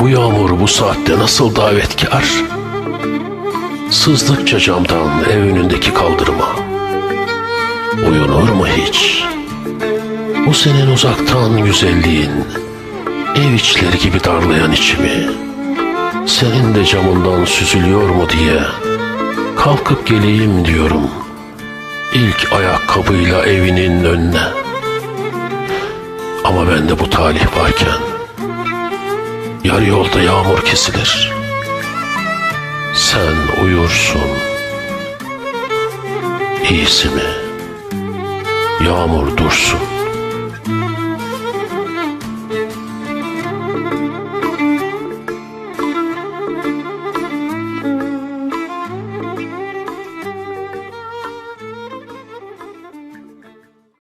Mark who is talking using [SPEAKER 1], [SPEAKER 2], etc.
[SPEAKER 1] Bu yağmur bu saatte nasıl davetkar? Sızdıkça camdan ev önündeki kaldırıma. Uyunur mu hiç? Bu senin uzaktan güzelliğin, ev içleri gibi darlayan içimi. Senin de camından süzülüyor mu diye kalkıp geleyim diyorum. İlk ayakkabıyla evinin önüne. Ama bende bu talih varken yarı yolda yağmur kesilir. Sen uyursun. İyisi mi? Yağmur dursun.